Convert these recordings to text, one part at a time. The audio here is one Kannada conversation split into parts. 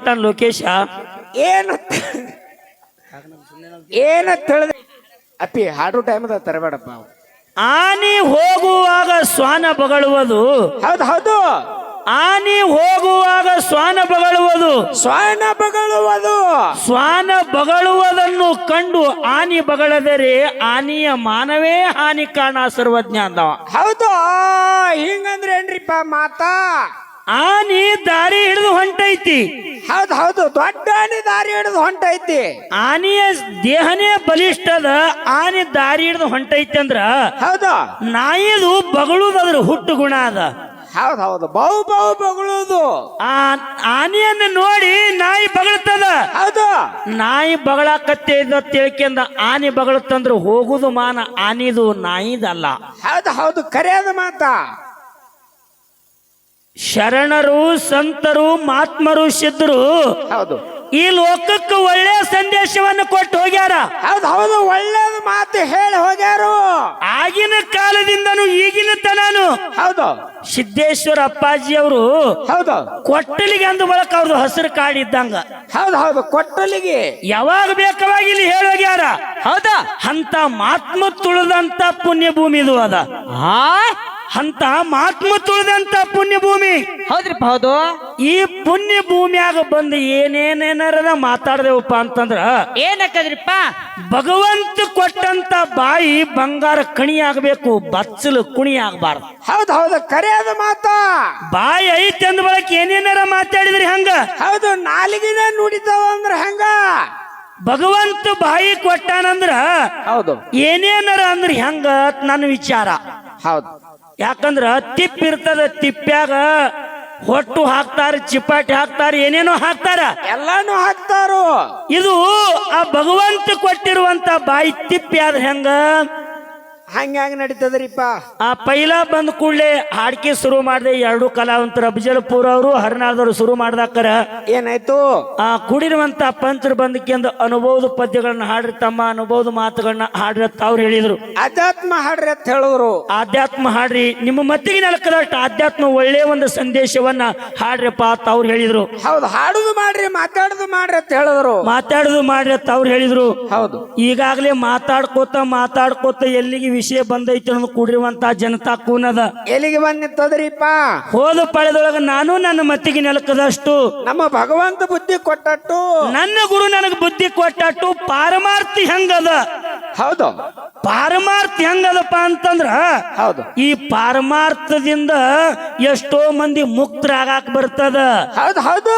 ತನ್ನ ಲೋಕೇಶ ಏನು ಏನ ತಿಳಿದ ಅಪ್ಪಿ ಹಾಡು ಟೈಮ್ ತರಬೇಡಪ್ಪ ಆನಿ ಹೋಗುವಾಗ ಶ್ವಾನ ಬಗಳುವುದು. ಹೌದು ಹೌದು. ಆನಿ ಹೋಗುವಾಗ ಶ್ವಾನ ಬಗಳುವುದು. ಶ್ವಾನ ಬಗಳುವುದು. ಶ್ವಾನ ಬಗಳುವುದನ್ನು ಕಂಡು ಆನಿ ಬಗಳದರೆ ಆನಿಯ ಮಾನವೇ ಹಾನಿ ಕಾಣ ಸರ್ವಜ್ಞ ಅಂದವ ಹೌದು ಹಿಂಗಂದ್ರೆ ಏನ್ರಿಪ್ಪ ಮಾತಾ? ಆನಿ ದಾರಿ ಹಿಡಿದು ಹೊಂಟೈತಿ. ಹೌದು ಹೌದು ದೊಡ್ಡ ಆನೆ ದಾರಿ ಹಿಡಿದು ಹೊಂಟೈತಿ. ಆನೆಯ ದೇಹನೇ ಬಲಿಷ್ಠದ ಆನೆ ದಾರಿ ಹಿಡಿದು ಹೊಂಟೈತಿ ಅಂದ್ರ ಹೌದು. ನಾಯಿದು ಬಗಳುದು ಅದ್ರ ಹುಟ್ಟು ಗುಣ ಅದ. ಹೌದು ಹೌದು ಬಹು ಬಹು ಬಗಳುದು. ಆ ಆನೆಯನ್ನು ನೋಡಿ ನಾಯಿ ಬಗಳ್ತದ. ಹೌದು. ನಾಯಿ ಬಗಳಾಕತ್ತೆ ತಿಳ್ಕೊಂಡ ಆನೆ ಬಗಳುತ್ತಂದ್ರ ಹೋಗುದು ಮಾನ ಆನಿದು ನಾಯಿದಲ್ಲ. ಹೌದು ಹೌದು ಕರೆಯದ ಮಾತಾ. ಶರಣರು ಸಂತರು ಮಹಾತ್ಮರು ಸಿದ್ಧರು ಹೌದು. ಈ ಲೋಕಕ್ಕೆ ಒಳ್ಳೆಯ ಸಂದೇಶವನ್ನು ಕೊಟ್ಟು ಹೋಗ್ಯಾರ. ಹೌದು ಹೌದು ಒಳ್ಳೇದು ಮಾತು ಹೇಳಿ ಹೋಗ್ಯಾರು. ಆಗಿನ ಕಾಲದಿಂದನು ಈಗಿನ ತನಾನು ಹೌದು. ಸಿದ್ದೇಶ್ವರ ಅಪ್ಪಾಜಿ ಅವರು ಹೌದು. ಕೊಟ್ಟಲಿಗೆ ಅಂದ ಬಳಕ ಅವ್ರದ್ದು ಹಸಿರು ಕಾಡಿದ್ದಂಗ ಹೌದು ಹೌದು ಕೊಟ್ಟಲಿಗೆ. ಯಾವಾಗ ಬೇಕವಾಗಿ ಇಲ್ಲಿ ಹೇಳಿ ಹೋಗ್ಯಾರ? ಹೌದಾ. ಅಂತ ಮಾತ್ಮ ತುಳಿದಂತ ಪುಣ್ಯ ಭೂಮಿ ಇದು ಅದ. ಹಾ ಅಂತ ಮಹಾತ್ಮ ತುಳಿದಂತ ಪುಣ್ಯ ಭೂಮಿ ಹೌದ್ರಿ ಹೌದು. ಈ ಪುಣ್ಯ ಭೂಮಿಯಾಗ ಬಂದು ಏನೇನೇನಾರ ಮಾತಾಡ್ದೇವಪ್ಪ ಅಂತಂದ್ರ ಏನಕ್ಕದ್ರಿಪ್ಪ? ಭಗವಂತ ಕೊಟ್ಟಂತ ಬಾಯಿ ಬಂಗಾರ ಕಣಿ ಆಗ್ಬೇಕು ಬಚ್ಚಲು ಕುಣಿ ಆಗ್ಬಾರ್ದು ಹೌದು ಹೌದು ಕರೆಯದ ಮಾತ. ಬಾಯಿ ಐತೆ ಅಂದ ಬಳಕ ಏನೇನಾರ ಮಾತಾಡಿದ್ರಿ ಹಂಗ? ಹೌದು ನಾಲಿಗಿನ ನುಡಿತಾವ ಅಂದ್ರ ಹಂಗ? ಭಗವಂತ ಬಾಯಿ ಕೊಟ್ಟಾನಂದ್ರ ಹೌದು. ಏನೇನಾರ ಅಂದ್ರ ಹೆಂಗ ಅತ್ ನನ್ನ ವಿಚಾರ. ಹೌದು. ಯಾಕಂದ್ರ ತಿಪ್ಪ ಇರ್ತದ ತಿಪ್ಪ್ಯಾಗ ಹೊಟ್ಟು ಹಾಕ್ತಾರ ಚಿಪಾಟಿ ಹಾಕ್ತಾರ ಏನೇನೋ ಹಾಕ್ತಾರ. ಎಲ್ಲಾನು ಹಾಕ್ತಾರೋ. ಇದು ಆ ಭಗವಂತ ಕೊಟ್ಟಿರುವಂತ ಬಾಯಿ ತಿಪ್ಪಿ ಆದ್ರೆ ಹೆಂಗ? ಹಂಗ್ಯಾಂಗ ನಡೀತದ್ರಿಪ್ಪ? ಆ ಪೈಲ ಬಂದ ಕೂಡಲೇ ಹಾಡ್ಕೆ ಶುರು ಮಾಡಿದೆ ಎರಡು ಕಲಾವಂತರು ಅಬ್ಜಲ್ಪುರ್ ಅವರು ಹರಿನಾಳದವರು ಶುರು ಮಾಡ್ದಾಕರ. ಏನಾಯ್ತು? ಆ ಕುಡಿರುವಂತ ಪಂಚರು ಬಂದಕ್ಕೆಂದು ಅನುಭವದ ಪದ್ಯಗಳನ್ನ ಹಾಡ್ರಿ ತಮ್ಮ ಅನುಭವದ ಮಾತುಗಳನ್ನ ಹಾಡ್ರಿ ಅಂತ ಅವ್ರು ಹೇಳಿದ್ರು. ಅಧ್ಯಾತ್ಮ ಹಾಡ್ರಿ ಅಂತ ಹೇಳಿದ್ರು. ಆಧ್ಯಾತ್ಮ ಹಾಡ್ರಿ ನಿಮ್ಮ ಮತ್ತಿಗೆ ನೆಲಕದಷ್ಟು ಆಧ್ಯಾತ್ಮ ಒಳ್ಳೆ ಒಂದು ಸಂದೇಶವನ್ನ ಹಾಡ್ರಪ್ಪ ಅಂತ ಅವ್ರು ಹೇಳಿದ್ರು. ಹೌದು ಹಾಡುದು ಮಾಡ್ರಿ ಮಾತಾಡುದು ಮಾಡ್ರಿ ಅಂತ ಹೇಳಿದ್ರು. ಮಾತಾಡುದು ಮಾಡ್ರಿ ಅಂತ ಅವ್ರು ಹೇಳಿದ್ರು. ಹೌದು. ಈಗಾಗಲೇ ಮಾತಾಡ್ಕೋತ ಮಾತಾಡ್ಕೋತ ಎಲ್ಲಿಗೆ ವಿಷಯ ಬಂದೈತಿ ಅನ್ನೋದು ಕೂಡಿರುವಂತ ಜನತಾ ಕೂನದ. ಎಲ್ಲಿಗೆ ಬಂದಿತ್ತದ್ರಿಪ್ಪ ಹೋದ ಪಳೆದೊಳಗ ನಾನು ನನ್ನ ಮತ್ತಿಗೆ ನೆಲಕದಷ್ಟು. ನಮ್ಮ ಭಗವಂತ ಬುದ್ಧಿ ಕೊಟ್ಟಟ್ಟು. ನನ್ನ ಗುರು ನನಗೆ ಬುದ್ಧಿ ಕೊಟ್ಟಟ್ಟು ಪಾರಮಾರ್ಥಿ ಹೆಂಗದ? ಹೌದು. ಪಾರಮಾರ್ಥಿ ಹೆಂಗದಪ್ಪ ಅಂತಂದ್ರ ಹೌದು. ಈ ಪಾರಮಾರ್ಥದಿಂದ ಎಷ್ಟೋ ಮಂದಿ ಮುಕ್ತರಾಗಾಕ್ ಬರ್ತದ. ಹೌದು ಹೌದು.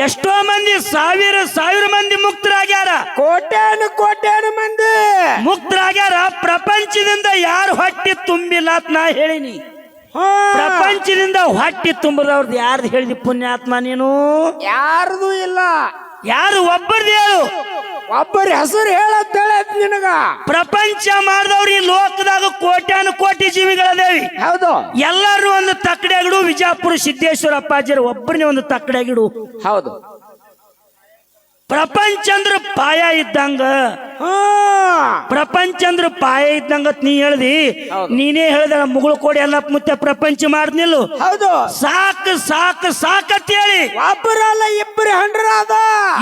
ಎಷ್ಟೋ ಮಂದಿ ಸಾವಿರ ಸಾವಿರ ಮಂದಿ ಮುಕ್ತರಾಗ್ಯಾರ. ಕೋಟ್ಯಾನು ಕೋಟ್ಯಾನು ಮಂದಿ. ಮುಕ್ತರಾಗ್ಯಾರ ಪ್ರಪಂಚದಿಂದ ಯಾರು ಹೊಟ್ಟಿ ತುಂಬಿಲ್ಲ ಅಂತ ನಾ ಹೇಳಿನಿ. ಪ್ರಪಂಚದಿಂದ ಹೊಟ್ಟಿ ತುಂಬದವ್ರದ್ದು ಯಾರ್ದು ಹೇಳಿದಿ ಪುಣ್ಯಾತ್ಮ ನೀನು? ಯಾರ್ದು ಇಲ್ಲ. ಯಾರು ಒಬ್ಬರದು ಹೇಳು. ಒಬ್ಬರ ಹೆಸರು ಹೇಳತ್ ಹೇಳತ್ ನಿನಗ. ಪ್ರಪಂಚ ಮಾಡಿದವ್ರಿ ಈ ಲೋಕದಾಗ ಕೋಟ್ಯಾನು ಕೋಟಿ ಜೀವಿಗಳದೇವಿ. ಹೌದು. ಎಲ್ಲರೂ ಒಂದು ತಕ್ಕಡೆ ಗಿಡು ವಿಜಾಪುರ ಸಿದ್ದೇಶ್ವರ ಅಪ್ಪಾಜಿರು ಒಬ್ಬರನ್ನೇ ಒಂದು ತಕ್ಕಡೆ ಗಿಡು ಹೌದು. ಪ್ರಪಂಚ ಅಂದ್ರ ಪಾಯ ಇದ್ದಂಗ. ಪ್ರಪಂಚ ಅಂದ್ರ ಪಾಯ ಇದ್ದಂಗತ್ ನೀ ಹೇಳ್ದಿ. ನೀನೇ ಹೇಳ್ದ ಮುಗುಳು ಕೋಡಿ ಅಲ್ಲ ಮುತ್ತೆ ಪ್ರಪಂಚ ಮಾಡ್ನಿಲ್ಲ ಹೌದು. ಸಾಕ್ ಸಾಕ್ ಸಾಕತ್ ಹೇಳಿ ಒಬ್ಬರಲ್ಲ ಇಬ್ಬರು ಹಂಡ್ರ ಅದ.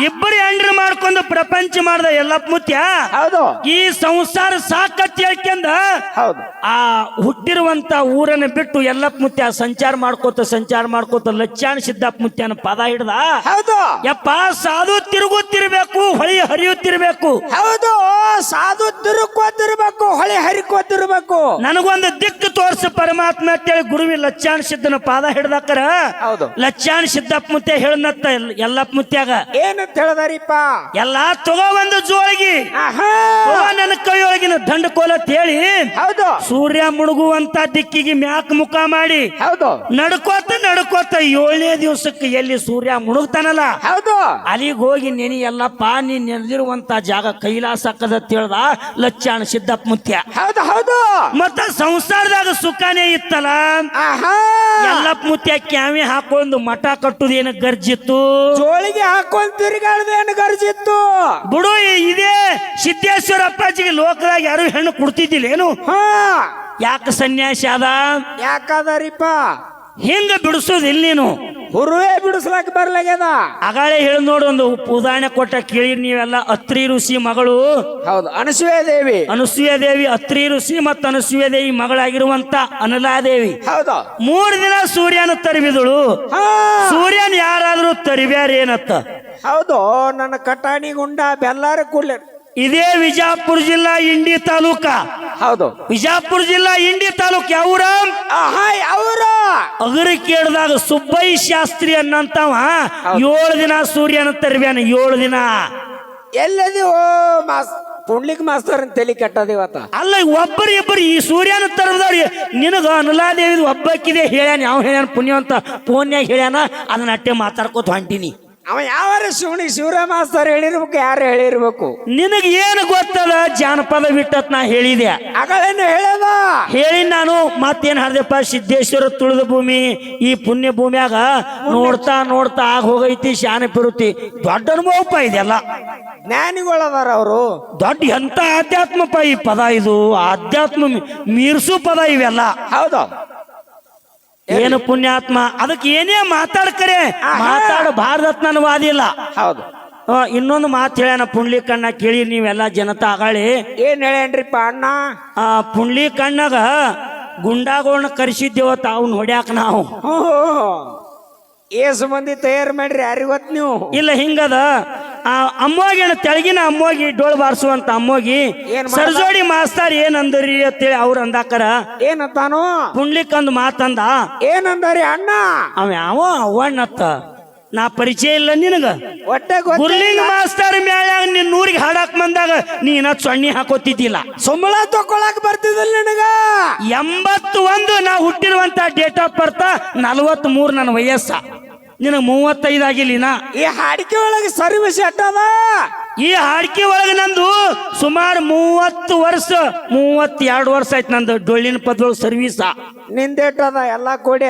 ಇಬ್ಬರು ಹೆಂಡ್ರು ಮಾಡ್ಕೊಂಡು ಪ್ರಪಂಚ ಮಾಡ್ದ ಎಲ್ಲ ಮುತ್ಯ. ಹೌದು. ಈ ಸಂಸಾರ ಸಾಕತ್ ಹೇಳ್ಕೊಂಡ ಹೌದು. ಆ ಹುಟ್ಟಿರುವಂತ ಊರನ್ನ ಬಿಟ್ಟು ಎಲ್ಲಪ್ಪ ಮುತ್ಯ ಸಂಚಾರ ಮಾಡ್ಕೋತ ಸಂಚಾರ ಮಾಡ್ಕೋತ ಲಚ್ಚಾನ್ ಸಿದ್ದಪ್ಪ ಮುತ್ಯನ ಪದ ಹಿಡ್ದ. ಹೌದು. ಯಪ್ಪ ಸಾಧು ತಿರುಗುತ್ತಿರ್ಬೇಕು ಹೊಳಿ ಹರಿಯುತ್ತಿರ್ಬೇಕು. ಹೌದು. ಸಾಧು ತಿರುಕೋತಿರ್ಬೇಕು ಹೊಳೆ ಹರಿಕೋತಿರ್ಬೇಕು ನನಗೊಂದು ದಿಕ್ಕು ತೋರಿಸ ಪರಮಾತ್ಮ ಅಂತೇಳಿ ಗುರುವಿ ಲಚ್ಚಾನ್ ಸಿದ್ದನ ಪಾದ ಹಿಡ್ದಾಕರ? ಹೌದು. ಲಚ್ಚಾನ್ ಸಿದ್ದಪ್ಪ ಮುತ್ತೆ ಹೇಳನತ್ತ ಎಲ್ಲಪ್ಪ ಮುತ್ಯಾಗ? ಏನಂತ ಹೇಳದಾರಿಪ್ಪ? ಎಲ್ಲಾ ತಗೋ ಒಂದು ಜೋಳಿಗಿ. ನನ್ನ ಕೈಯೊಳಗಿನ ದಂಡ ಕೋಲತ್ ಹೇಳಿ ಹೌದು. ಸೂರ್ಯ ಮುಳುಗುವಂತ ದಿಕ್ಕಿಗೆ ಮ್ಯಾಕ್ ಮುಖ ಮಾಡಿ ಹೌದು. ನಡ್ಕೋತ ನಡ್ಕೋತ ಏಳನೇ ದಿವಸಕ್ಕೆ ಎಲ್ಲಿ ಸೂರ್ಯ ಮುಳುಗ್ತಾನಲ್ಲ? ಹೌದು. ಅಲ್ಲಿಗೆ ಹೋಗಿ ನೆನಿ ಎಲ್ಲಪ್ಪ ನೀನ್ ನೆನೆದಿರುವಂತ ಜಾಗ ಕೈಲಾಸ ಅಂತ ಹೇಳ್ದ ಲಚ್ಚಾಣ ಸಿದ್ದಪ್ಪ ಮುತ್ಯ. ಹೌದು ಹೌದು. ಮತ್ತ ಸಂಸಾರದಾಗ ಸುಖನೇ ಇತ್ತಲ್ಲ? ಎಲ್ಲಪ್ಪ ಮುತ್ಯ ಕ್ಯಾವಿ ಹಾಕೊಂಡು ಮಠ ಕಟ್ಟುದೇನು ಗರ್ಜಿತ್ತು? ಜೋಳಿಗೆ ಹಾಕೊಂಡು ತಿರುಗಾಡ್ದೇನು ಗರ್ಜಿತ್ತು? ಬಿಡು ಇದೇ ಸಿದ್ದೇಶ್ವರ ಅಪ್ಪಾಜಿಗೆ ಲೋಕದಾಗ ಯಾರು ಹೆಣ್ಣು ಕೊಡ್ತಿದ್ದಿಲ್ಲ ಏನು? ಹಾ. ಯಾಕ ಸನ್ಯಾಸಿ ಅದ ಯಾಕದರಿಪ್ಪ? ಹಿಂಗ ಬಿಡಿಸೋದಿಲ್ಲ ನೀನು ಹುರುವೇ ಬಿಡಿಸ್ಲಾಕ ಬರ್ಲಾಗ್ಯದ. ಅಗಾಳೆ ಹೇಳಿ ನೋಡು ಒಂದು ಉದಾಹರಣೆ ಕೊಟ್ಟ ಕೇಳಿ ನೀವೆಲ್ಲ ಅತ್ರಿ ಋಷಿ ಮಗಳು. ಹೌದು ಅನಸೂಯ ದೇವಿ. ಅನಸೂಯ ದೇವಿ ಅತ್ರಿ ಋಷಿ ಮತ್ತು ಅನಸೂಯ ದೇವಿ ಮಗಳಾಗಿರುವಂತ ಅನಲಾದೇವಿ ಹೌದು. ಮೂರು ದಿನ ಸೂರ್ಯನ ತರಿಬಿದಳು. ಸೂರ್ಯನ್ ಯಾರಾದ್ರೂ ತರಿಬ್ಯಾರ ಏನತ್ತ ಹೌದು ನನ್ನ ಕಟಾಣಿ ಗುಂಡ ಬೆಲ್ಲಾರ ಕೂಡ್ಲೆ ಇದೇ ವಿಜಾಪುರ ಜಿಲ್ಲಾ ಇಂಡಿ ತಾಲೂಕ. ಹೌದು. ವಿಜಾಪುರ ಜಿಲ್ಲಾ ಇಂಡಿ ತಾಲೂಕ್ ಯಾವೂರ ಅವರ ಅಗರಿ ಕೇಳಿದಾಗ ಸುಬ್ಬಯ್ಯ ಶಾಸ್ತ್ರಿ ಅನ್ನಂತವ ಏಳು ದಿನ ಸೂರ್ಯನ ತರ್ಬ್ಯಾನ ಏಳು ದಿನ. ಎಲ್ಲದೀವೋ ಮಾಸ್ ಪುಂಡ್ಲಿಕ್ ಮಾಸ್ತರ್ ತಲೆ ಕೆಟ್ಟದ ಇವತ್ತ. ಅಲ್ಲ ಒಬ್ಬರು ಇಬ್ಬರು ಈ ಸೂರ್ಯನ ತರದವ್ರಿ ನಿನಗ ಅನುಲಾದೇವಿ ಒಬ್ಬಕ್ಕಿದೆ ಹೇಳ್ಯಾನ ಯಾವ ಹೇಳ್ಯಾನ ಪುಣ್ಯವಂತ? ಫೋನ್ಯಾಗ ಹೇಳ್ಯಾನ ಅದನ್ನ ಅಟ್ಟೆ ಮಾತಾಡ್ಕೋತ ಹೊಂಟಿನಿ. ಅವ ಯಾವ ಶಿವನಿ ಶಿವರಾಮ ಸರ್ ಹೇಳಿರ್ಬೇಕು ಯಾರು ಹೇಳಿರ್ಬೇಕು? ನಿನಗ ಏನು ಗೊತ್ತದ? ಜಾನಪದ ಬಿಟ್ಟತ್ ನಾ ಹೇಳಿದೆ. ಅಗಳೇನು ಹೇಳದ? ಹೇಳಿ ನಾನು ಮತ್ತೇನ್ ಹಾಡ್ದಪ್ಪ ಸಿದ್ದೇಶ್ವರ ತುಳಿದ ಭೂಮಿ ಈ ಪುಣ್ಯ ಭೂಮಿಯಾಗ ನೋಡ್ತಾ ನೋಡ್ತಾ ಆಗ ಹೋಗೈತಿ ಶಾನೆ ಪಿರುತಿ ದೊಡ್ಡ ಅನುಭವಪ್ಪ ಇದೆಲ್ಲ. ಜ್ಞಾನಿಗಳದಾರ ಅವರು. ದೊಡ್ಡ ಎಂತ ಆಧ್ಯಾತ್ಮಪ್ಪ ಈ ಪದ ಇದು? ಆಧ್ಯಾತ್ಮ ಮೀರ್ಸು ಪದ ಇವೆಲ್ಲ. ಹೌದು. ಏನು ಪುಣ್ಯಾತ್ಮ? ಅದಕ್ಕೆ ಏನೇ ಮಾತಾಡ್ಕರೆ ಮಾತಾಡಬಾರ್ದತ್ ನಾನು ವಾದಿಲ್ಲ ಹೌದು ಇನ್ನೊಂದು ಮಾತು ಹೇಳ್ಯಾನ ಪುಂಡ್ಲಿ ಕಣ್ಣ ಕೇಳಿ ನೀವೆಲ್ಲ ಜನತಾ ಆಗಾಳಿ. ಏನ್ ಹೇಳೇನ್ರಿಪ್ಪ ಅಣ್ಣ? ಆ ಪುಂಡ್ಲಿ ಕಣ್ಣಾಗ ಗುಂಡಾಗೋಣ ಕರೆಸಿದ್ದೇವತ್ತ ತಾವು ಹೊಡ್ಯಾಕ ನಾವು. ಏಸು ಮಂದಿ ತಯಾರು ಮಾಡ್ರಿ ಯಾರಿಗ್ ಗೊತ್ತು ನೀವು? ಇಲ್ಲ ಹಿಂಗದ. ಆ ಅಮ್ಮೋಗಿ ತೆಳಗಿನ ಅಮ್ಮೋಗಿ ಡೋಳ್ ಬಾರಿಸುವಂತ ಅಮ್ಮೋಗಿ? ಸರ್ಜೋಡಿ ಮಾಸ್ತರ್ ಏನ್ ಅಂದ್ರಿ ಅಂತೇಳಿ ಅವ್ರ ಅಂದಾಕರ ಏನಂತಾನು? ಪುಂಡ್ಲಿಕ್ ಅಂದ್ ಮಾತಂದ. ಏನಂದ್ರಿ ಅಣ್ಣ? ಅವ ಯಾವ ಅವಣ್ಣತ್ತ ನಾ ಪರಿಚಯ ಇಲ್ಲ ನಿನಗ. ಗೊತ್ತ ಗುರ್ಲಿಂಗ್ ಮಾಸ್ತರ್ ಮ್ಯಾಳ್ಯಾಗ ನಿನ್ ನೂರಿಗೆ ಹಾಡಾಕ್ ಬಂದಾಗ ನೀನ ಸೊಣ್ಣಿ ಹಾಕೋತಿದ್ದಿಲ್ಲ. ಸಂಬಳ ತಕೊಳಕ್ ಬರ್ತಿದ್ದಿಲ್ಲ ನಿನಗ? ಎಂಬತ್ತು ಒಂದು ನಾ ಹುಟ್ಟಿರುವಂತ ಡೇಟ್ ಆಫ್ ಬರ್ತಾ ನಲ್ವತ್ ಮೂರು ನನ್ನ ವಯಸ್ಸ. ನಿನಗೆ ಮೂವತ್ತೈದು ಆಗಿಲ್ಲ ಈ ಹಾಡಿಕೆ ಒಳಗೆ ಸರ್ವಿಸ್ ಅದ ಈ ಹಾಡಿಕೆ ಒಳಗೆ ನಂದು ಸುಮಾರು ಮೂವತ್ತು ವರ್ಷ ಮೂವತ್ತೆರಡು ವರ್ಷ ಆಯ್ತು ನಂದು ಡೊಳ್ಳಿನ ಪದೊಳಗೆ ಸರ್ವಿಸ ನಿಂದೇಟದ ಎಲ್ಲ ಕೂಡಿ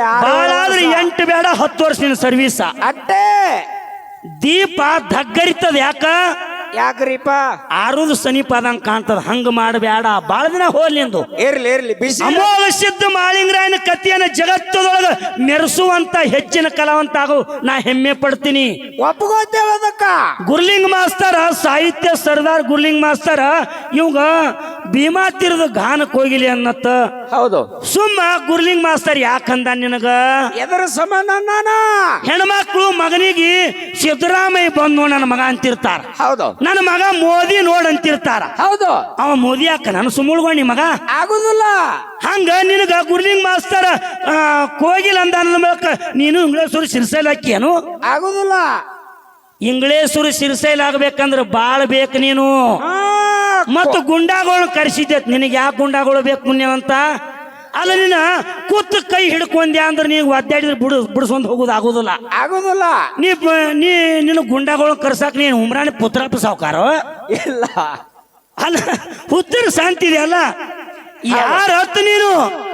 ಆದ್ರೆ ಎಂಟು ಬೇಡ ಹತ್ತು ವರ್ಷ ನಿನ್ನ ಸರ್ವಿಸ ಅಟ್ಟೆ. ದೀಪ ದಗ್ಗರಿತದ ಯಾಕ? ಯಾಕ್ರಿಪ್ಪ? ಆರುದು ಸಮೀಪ ಅದಂಗ ಕಾಣ್ತದ. ಹಂಗ ಮಾಡಬೇಡ ಬಾಳ ದಿನ ಹೋಗ್ಲಿಂದು ಇರ್ಲಿ ಇರ್ಲಿ ಬಿಸಿ. ಅಮೋಘ ಸಿದ್ಧ ಮಾಳಿಂಗರಾಯನ ಕಥೆಯನ್ನ ಜಗತ್ತದೊಳಗ ಮೆರೆಸುವಂತ ಹೆಚ್ಚಿನ ಕಲಾವಂತ ಆಗು ನಾ ಹೆಮ್ಮೆ ಪಡ್ತೀನಿ. ಒಪ್ಕೋತೇವ ಅದಕ್ಕ. ಗುರ್ಲಿಂಗ್ ಮಾಸ್ತರ ಸಾಹಿತ್ಯ ಸರ್ದಾರ್ ಗುರ್ಲಿಂಗ್ ಮಾಸ್ತರ ಇವಾಗ ಭೀಮಾ ತೀರದ ಗಾನಕ್ಕೆ ಹೋಗಿಲಿ ಅನ್ನತ್ತ. ಹೌದು. ಸುಮ್ಮ ಗುರ್ಲಿಂಗ್ ಮಾಸ್ತರ್ ಯಾಕಂದ ನಿನಗ? ಎದರ ಸಂಬಂಧ ನಾನ ಹೆಣ್ಮಕ್ಳು ಮಗನಿಗೆ ಸಿದ್ದರಾಮಯ್ಯ ಬಂದು ನನ್ನ ಮಗ ಅಂತಿರ್ತಾರ. ಹೌದು. ನನ್ನ ಮಗ ಮೋದಿ ನೋಡ್ ಅಂತಿರ್ತಾರ. ಹೌದು. ಅವ ಮೋದಿ ಅಕ್ಕ ನಾನು ಸುಮ್ಮುಳ್ಗೊಂಡಿ ಮಗ. ಆಗುದಿಲ್ಲ. ಹಂಗ ನಿನಗ ಗುರ್ಲಿಂಗ್ ಮಾಸ್ತರ್ ಕೋಗಿಲ್ ಅಂದ ನನ್ನ ಮೂಲಕ ನೀನು ಇಂಗ್ಲೇಶ್ವರ ಸಿರ್ಸೈಲ್ ಹಾಕಿಯನು? ಆಗುದಿಲ್ಲ. ಇಂಗ್ಲೇಶ್ವರ ಸಿರ್ಸೈಲ್ ಆಗ್ಬೇಕಂದ್ರ ಬಾಳ ಬೇಕು ನೀನು. ಮತ್ತು ಗುಂಡಾಗಳು ಕರೆಸಿದ್ದೆ. ನಿನಗೆ ಯಾಕೆ ಗುಂಡಾಗಳು ಬೇಕು ಮುನ್ಯವಂತ? ಅಲ್ಲ ನೀನ ಕೂತ್ ಕೈ ಹಿಡ್ಕೊಂಡ್ಯಾ ಅಂದ್ರೆ ನೀವು ಒದ್ದಾಡಿದ್ರೆ ಬಿಡು ಬಿಡ್ಸೊಂದು ಹೋಗೋದು ಆಗೋದಿಲ್ಲ. ಆಗೋದಿಲ್ಲ. ನೀ ಬ- ನೀ ನಿನ್ನ ಗುಂಡಾಗಳು ಕರ್ಸಾಕ ನೀನು ಉಮ್ರಾಣಿ ಪುತ್ರಪ್ಪ ಸಾವುಕಾರ? ಇಲ್ಲ. ಅಲ್ಲ ಹುತ್ತರ ಶಾಂತಿ ಅಲ್ಲ? ಯಾರ ಹತ್ತು ನೀನು?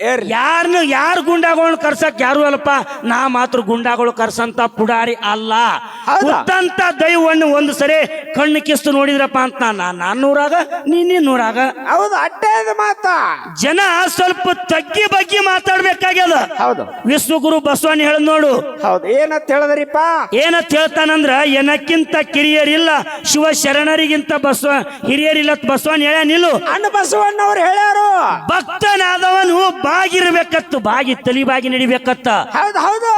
ಯಾರನ್ನ ಯಾರು ಗುಂಡಾಗಳನ್ನ ಕರ್ಸಕ್ ಯಾರು ಅಲ್ಲಪ್ಪ ನಾ ಮಾತ್ರ ಗುಂಡಾಗಳು ಕರ್ಸಂತ ಪುಡಾರಿ ಅಲ್ಲ. ಉತ್ತಂತ ದೈವಣ್ಣ ದೈವವನ್ನು ಒಂದು ಸರಿ ಕಣ್ಣು ಕಿಸ್ತು ನೋಡಿದ್ರಪ್ಪ ಅಂತ ನಾ ನಾನ್ ನೂರಾಗ ನೀ ನೂರಾಗ. ಹೌದು ಅಟ್ಟೆ ಮಾತ. ಜನ ಸ್ವಲ್ಪ ತಗ್ಗಿ ಬಗ್ಗಿ ಮಾತಾಡ್ಬೇಕಾಗ್ಯದ. ಹೌದು. ವಿಶ್ವಗುರು ಬಸವಣ್ಣ ಹೇಳ ನೋಡು. ಹೌದು ಏನಂತ ಹೇಳಿದ್ರಿಪ್ಪ? ಏನಂತ ಹೇಳ್ತಾನಂದ್ರ ಏನಕ್ಕಿಂತ ಕಿರಿಯರಿಲ್ಲ ಶಿವ ಶರಣರಿಗಿಂತ ಬಸವ ಹಿರಿಯರಿಲ್ಲ ಬಸವಣ್ಣ ಹೇಳ ನಿಲ್ಲು ಅಣ್ಣ ಬಸವಣ್ಣವ್ರು ಹೇಳ್ಯಾರು. ಭಕ್ತನಾದವನು ಬಾಗಿರ್ಬೇಕತ್ತು ಬಾಗಿ ತಲಿ ಬಾಗಿ ನಡಿಬೇಕತ್ತ. ಹೌದು ಹೌದು.